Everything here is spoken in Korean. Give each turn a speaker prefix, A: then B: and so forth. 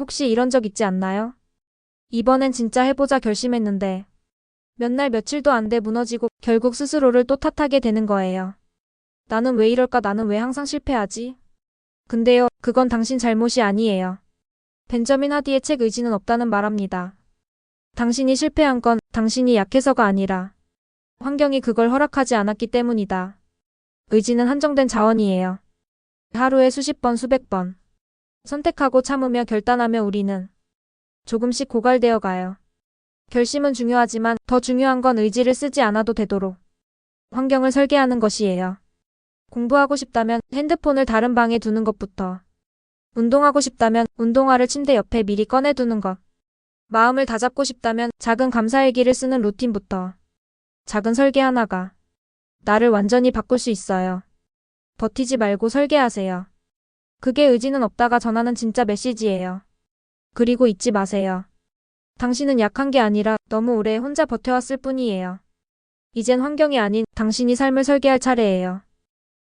A: 혹시 이런 적 있지 않나요? 이번엔 진짜 해보자 결심했는데 몇 날 며칠도 안 돼 무너지고 결국 스스로를 또 탓하게 되는 거예요. 나는 왜 이럴까 나는 왜 항상 실패하지? 근데요, 그건 당신 잘못이 아니에요. 벤저민 하디의 책 의지는 없다는 말합니다. 당신이 실패한 건 당신이 약해서가 아니라 환경이 그걸 허락하지 않았기 때문이다. 의지는 한정된 자원이에요. 하루에 수십 번, 수백 번. 선택하고 참으며 결단하며 우리는 조금씩 고갈되어 가요. 결심은 중요하지만 더 중요한 건 의지를 쓰지 않아도 되도록 환경을 설계하는 것이에요. 공부하고 싶다면 핸드폰을 다른 방에 두는 것부터 운동하고 싶다면 운동화를 침대 옆에 미리 꺼내두는 것 마음을 다잡고 싶다면 작은 감사일기를 쓰는 루틴부터 작은 설계 하나가 나를 완전히 바꿀 수 있어요. 버티지 말고 설계하세요. 그게 의지는 없다가 전하는 진짜 메시지예요. 그리고 잊지 마세요. 당신은 약한 게 아니라 너무 오래 혼자 버텨왔을 뿐이에요. 이젠 환경이 아닌 당신이 삶을 설계할 차례예요.